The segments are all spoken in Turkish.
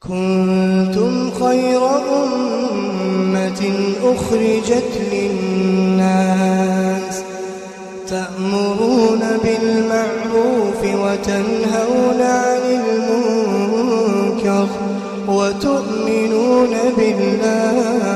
كنتم خير أمة أخرجت للناس تأمرون بالمعروف وتنهون عن المنكر وتؤمنون بالله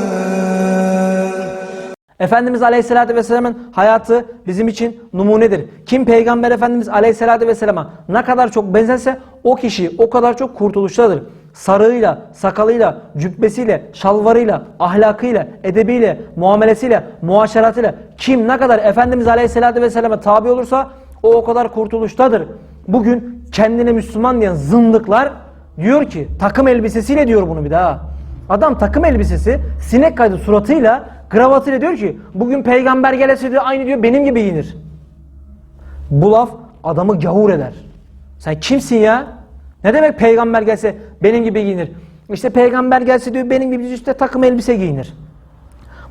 Efendimiz Aleyhisselatü Vesselam'ın hayatı bizim için numunedir. Kim Peygamber Efendimiz Aleyhisselatü Vesselam'a ne kadar çok benzerse o kişi o kadar çok kurtuluştadır. Sarığıyla, sakalıyla, cübbesiyle, şalvarıyla, ahlakıyla, edebiyle, muamelesiyle, muaşeratıyla kim ne kadar Efendimiz Aleyhisselatü Vesselam'a tabi olursa o o kadar kurtuluştadır. Bugün kendine Müslüman diyen zındıklar diyor ki takım elbisesiyle diyor bunu bir daha. Adam takım elbisesi sinek kaydı suratıyla kravatıyla diyor ki bugün peygamber gelse diyor aynı diyor benim gibi giyinir. Bu laf adamı gavur eder. Sen kimsin ya? Ne demek peygamber gelse benim gibi giyinir? İşte peygamber gelse diyor benim gibi işte takım elbise giyinir.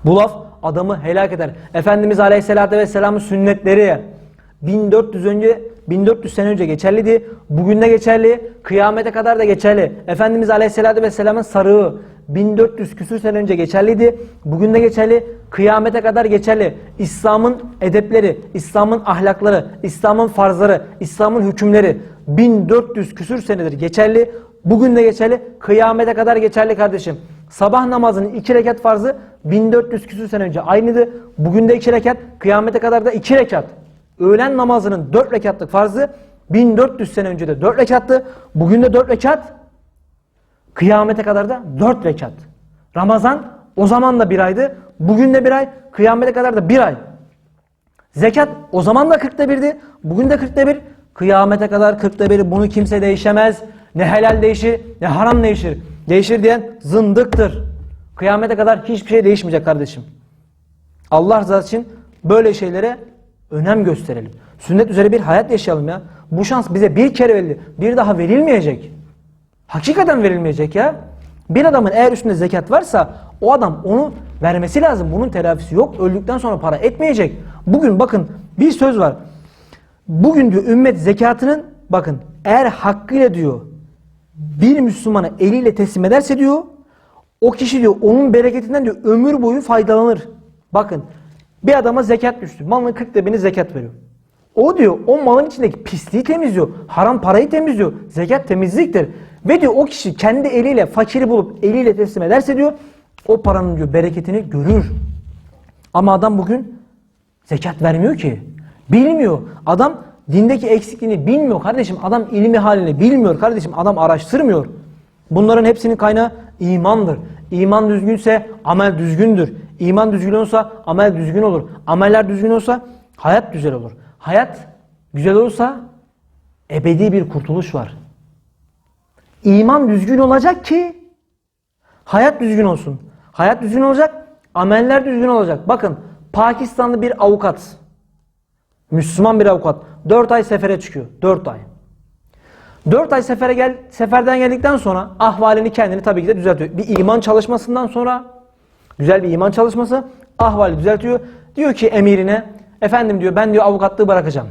Bu laf adamı helak eder. Efendimiz Aleyhisselatü Vesselam'ın sünnetleri 1400 önce 1400 sene önce geçerliydi. Bugün de geçerli. Kıyamete kadar da geçerli. Efendimiz Aleyhisselatü Vesselam'ın sarığı 1400 küsür sene önce geçerliydi. Bugün de geçerli. Kıyamete kadar geçerli. İslam'ın edepleri, İslam'ın ahlakları, İslam'ın farzları, İslam'ın hükümleri 1400 küsür senedir geçerli. Bugün de geçerli. Kıyamete kadar geçerli kardeşim. Sabah namazının iki rekat farzı 1400 küsür sene önce aynıydı. Bugün de iki rekat. Kıyamete kadar da iki rekat. Öğlen namazının 4 rekatlık farzı 1400 sene önce de 4 rekattı. Bugün de 4 rekat. Kıyamete kadar da 4 rekat. Ramazan o zaman da bir aydı. Bugün de bir ay. Kıyamete kadar da bir ay. Zekat o zaman da 40'ta birdi. Bugün de 40'ta bir. Kıyamete kadar 40'ta bir. Bunu kimse değişemez. Ne helal değişir ne haram değişir. Değişir diyen zındıktır. Kıyamete kadar hiçbir şey değişmeyecek kardeşim. Allah rızası için böyle şeylere önem gösterelim. Sünnet üzere bir hayat yaşayalım ya. Bu şans bize bir kere verildi. Bir daha verilmeyecek. Hakikaten verilmeyecek ya. Bir adamın eğer üstünde zekat varsa o adam onu vermesi lazım. Bunun telafisi yok. Öldükten sonra para etmeyecek. Bugün bakın bir söz var. Bugün diyor ümmet zekatının bakın eğer hakkıyla diyor bir Müslümana eliyle teslim ederse diyor o kişi diyor onun bereketinden diyor ömür boyu faydalanır. Bakın bir adama zekat düştü. Malının 40 birini zekat veriyor. O diyor o malın içindeki pisliği temizliyor. Haram parayı temizliyor. Zekat temizliktir. Ve diyor o kişi kendi eliyle fakiri bulup eliyle teslim ederse diyor o paranın diyor bereketini görür. Ama adam bugün zekat vermiyor ki. Bilmiyor. Adam dindeki eksikliğini bilmiyor kardeşim. Adam ilmi halini bilmiyor kardeşim. Adam araştırmıyor. Bunların hepsinin kaynağı imandır. İman düzgünse amel düzgündür. İman düzgün olsa amel düzgün olur. Ameller düzgün olsa hayat güzel olur. Hayat güzel olursa ebedi bir kurtuluş var. İman düzgün olacak ki hayat düzgün olsun. Hayat düzgün olacak, ameller düzgün olacak. Bakın Pakistanlı bir avukat, Müslüman bir avukat 4 ay sefere çıkıyor. 4 ay. 4 ay sefere gel, seferden geldikten sonra ahvalini kendini tabii ki de düzeltiyor. Bir iman çalışmasından sonra güzel bir iman çalışması ahvali düzeltiyor. Diyor ki emirine efendim diyor ben diyor avukatlığı bırakacağım.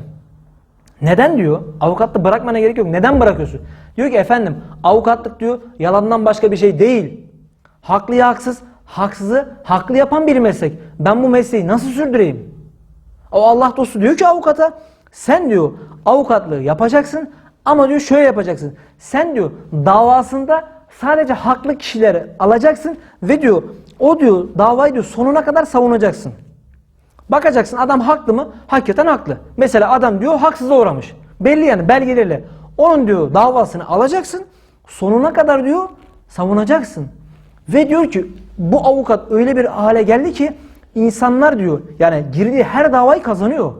Neden diyor? Avukatlığı bırakmana gerek yok. Neden bırakıyorsun? Diyor ki efendim avukatlık diyor yalandan başka bir şey değil. Haklıya haksız, haksızı haklı yapan bir meslek. Ben bu mesleği nasıl sürdüreyim? O Allah dostu diyor ki avukata sen diyor avukatlığı yapacaksın ama diyor şöyle yapacaksın. Sen diyor davasında sadece haklı kişileri alacaksın ve diyor o diyor davayı diyor sonuna kadar savunacaksın. Bakacaksın adam haklı mı? Hakikaten haklı. Mesela adam diyor haksıza uğramış. Belli yani belgelerle. Onun diyor davasını alacaksın. Sonuna kadar diyor savunacaksın. Ve diyor ki bu avukat öyle bir hale geldi ki insanlar diyor yani girdiği her davayı kazanıyor.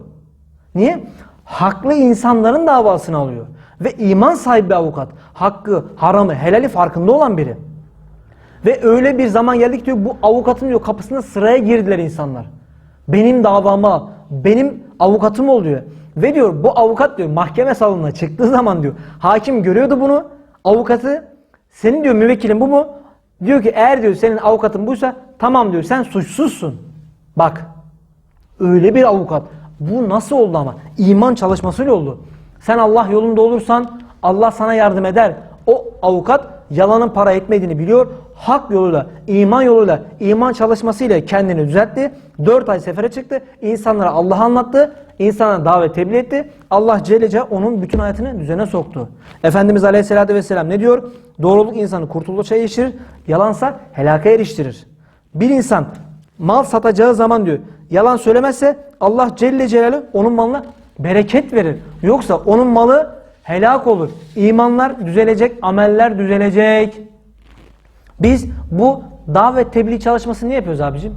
Niye? Haklı insanların davasını alıyor. Ve iman sahibi bir avukat. Hakkı, haramı, helali farkında olan biri. Ve öyle bir zaman geldik diyor bu avukatın diyor kapısına sıraya girdiler insanlar. Benim davama, benim avukatım ol diyor. Ve diyor bu avukat diyor mahkeme salonuna çıktığı zaman diyor hakim görüyordu bunu. Avukatı senin diyor müvekkilin bu mu? Diyor ki eğer diyor senin avukatın buysa tamam diyor sen suçsuzsun. Bak öyle bir avukat. Bu nasıl oldu ama? İman çalışmasıyla oldu. Sen Allah yolunda olursan Allah sana yardım eder. O avukat yalanın para etmediğini biliyor. Hak yoluyla, iman yoluyla, iman çalışmasıyla kendini düzeltti. 4 ay sefere çıktı. İnsanlara Allah'ı anlattı. İnsanlara davet tebliğ etti. Allah Celle Celaluhu onun bütün hayatını düzene soktu. Efendimiz Aleyhisselatü Vesselam ne diyor? Doğruluk insanı kurtuluşa eriştirir. Yalansa helaka eriştirir. Bir insan mal satacağı zaman diyor yalan söylemezse Allah Celle Celaluhu onun malına bereket verir. Yoksa onun malı helak olur. İmanlar düzelecek, ameller düzelecek. Biz bu davet tebliğ çalışmasını ne yapıyoruz abicim?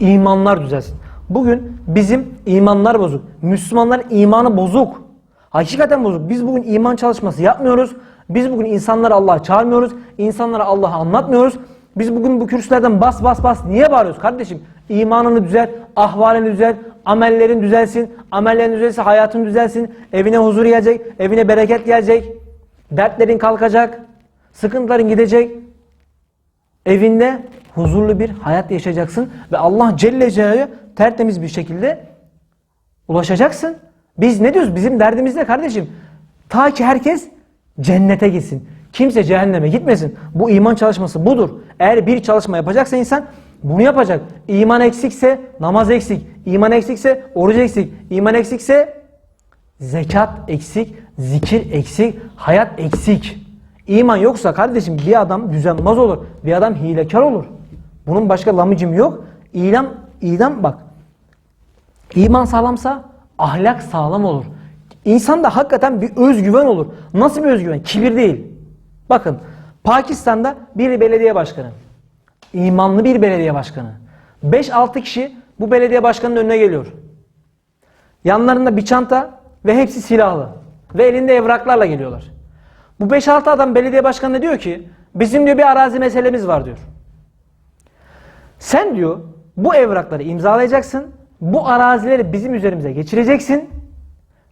İmanlar düzelsin. Bugün bizim imanlar bozuk. Müslümanların imanı bozuk. Hakikaten bozuk. Biz bugün iman çalışması yapmıyoruz. Biz bugün insanları Allah'a çağırmıyoruz. İnsanlara Allah'ı anlatmıyoruz. Biz bugün bu kürsülerden bas bas bas niye bağırıyoruz kardeşim? İmanını düzelt, ahvalini düzelt, amellerin düzelsin, amellerin düzelsin, hayatın düzelsin, evine huzur gelecek, evine bereket gelecek, dertlerin kalkacak, sıkıntıların gidecek, evinde huzurlu bir hayat yaşayacaksın ve Allah Celle Celaluhu'ya tertemiz bir şekilde ulaşacaksın. Biz ne diyoruz? Bizim derdimiz ne kardeşim? Ta ki herkes cennete gitsin. Kimse cehenneme gitmesin. Bu iman çalışması budur. Eğer bir çalışma yapacaksa insan bunu yapacak. İman eksikse namaz eksik. İman eksikse oruç eksik. İman eksikse zekat eksik, zikir eksik, hayat eksik. İman yoksa kardeşim bir adam düzenmez olur. Bir adam hilekar olur. Bunun başka lamıcım yok. İdam, idam bak. İman sağlamsa ahlak sağlam olur. İnsanda hakikaten bir özgüven olur. Nasıl bir özgüven? Kibir değil. Bakın Pakistan'da bir belediye başkanı. imanlı bir belediye başkanı. 5-6 kişi bu belediye başkanının önüne geliyor. Yanlarında bir çanta ve hepsi silahlı. Ve elinde evraklarla geliyorlar. Bu 5-6 adam belediye başkanına diyor ki bizim diyor bir arazi meselemiz var diyor. Sen diyor bu evrakları imzalayacaksın. Bu arazileri bizim üzerimize geçireceksin.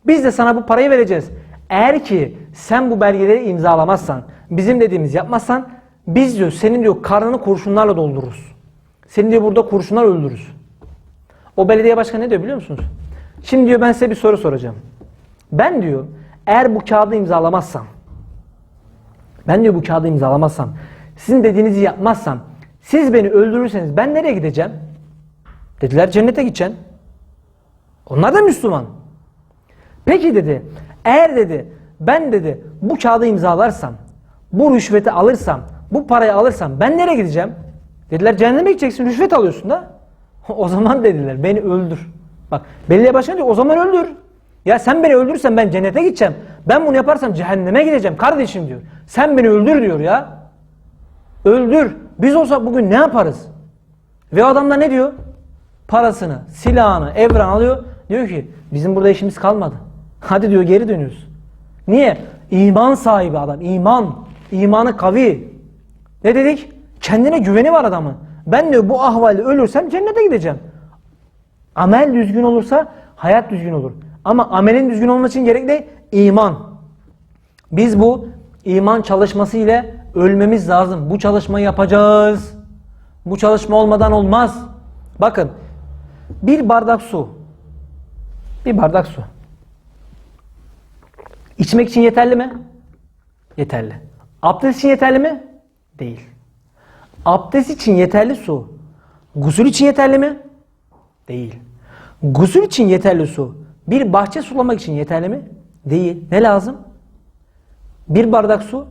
Biz de sana bu parayı vereceğiz. Eğer ki sen bu belgeleri imzalamazsan, bizim dediğimiz yapmazsan biz diyor senin diyor karnını kurşunlarla doldururuz. Seni diyor burada kurşunlar öldürürüz. O belediye başkanı ne diyor biliyor musunuz? Şimdi diyor ben size bir soru soracağım. Ben diyor eğer bu kağıdı imzalamazsam ben diyor bu kağıdı imzalamazsam sizin dediğinizi yapmazsam siz beni öldürürseniz ben nereye gideceğim? Dediler cennete gideceksin. Onlar da Müslüman. Peki dedi eğer dedi ben dedi bu kağıdı imzalarsam bu rüşveti alırsam bu parayı alırsam ben nereye gideceğim? Dediler cehenneme gideceksin rüşvet alıyorsun da. o zaman dediler beni öldür. Bak belediye başkanı diyor o zaman öldür. Ya sen beni öldürürsen ben cennete gideceğim. Ben bunu yaparsam cehenneme gideceğim kardeşim diyor. Sen beni öldür diyor ya. Öldür. Biz olsak bugün ne yaparız? Ve adam da ne diyor? Parasını, silahını, evran alıyor. Diyor ki bizim burada işimiz kalmadı. Hadi diyor geri dönüyoruz. Niye? İman sahibi adam. İman. İmanı kavi. Ne dedik? Kendine güveni var adamın. Ben diyor bu ahvalde ölürsem cennete gideceğim. Amel düzgün olursa hayat düzgün olur. Ama amelin düzgün olması için gerekli iman. Biz bu iman çalışması ile ölmemiz lazım. Bu çalışmayı yapacağız. Bu çalışma olmadan olmaz. Bakın bir bardak su. Bir bardak su. İçmek için yeterli mi? Yeterli. Abdest için yeterli mi? Değil. Abdest için yeterli su. Gusül için yeterli mi? Değil. Gusül için yeterli su. Bir bahçe sulamak için yeterli mi? Değil. Ne lazım? Bir bardak su,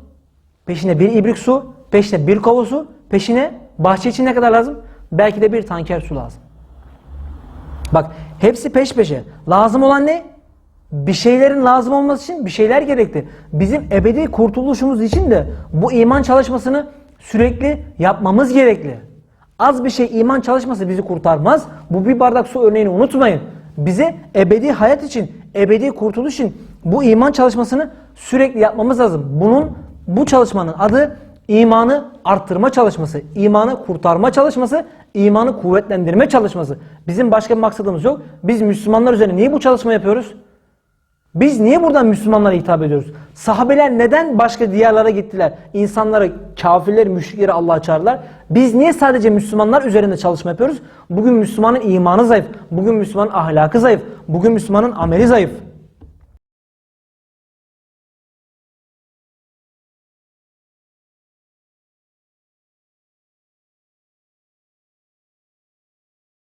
peşine bir ibrik su, peşine bir kova su, peşine bahçe için ne kadar lazım? Belki de bir tanker su lazım. Bak hepsi peş peşe. Lazım olan ne? Bir şeylerin lazım olması için bir şeyler gerekli. Bizim ebedi kurtuluşumuz için de bu iman çalışmasını sürekli yapmamız gerekli. Az bir şey iman çalışması bizi kurtarmaz. Bu bir bardak su örneğini unutmayın. Bize ebedi hayat için, ebedi kurtuluş için bu iman çalışmasını sürekli yapmamız lazım. Bunun bu çalışmanın adı imanı arttırma çalışması, imanı kurtarma çalışması, imanı kuvvetlendirme çalışması. Bizim başka bir maksadımız yok. Biz Müslümanlar üzerine niye bu çalışma yapıyoruz? Biz niye buradan Müslümanlara hitap ediyoruz? Sahabeler neden başka diyarlara gittiler? İnsanları, kafirleri, müşrikleri Allah'a çağırdılar. Biz niye sadece Müslümanlar üzerinde çalışma yapıyoruz? Bugün Müslümanın imanı zayıf. Bugün Müslümanın ahlakı zayıf. Bugün Müslümanın ameli zayıf.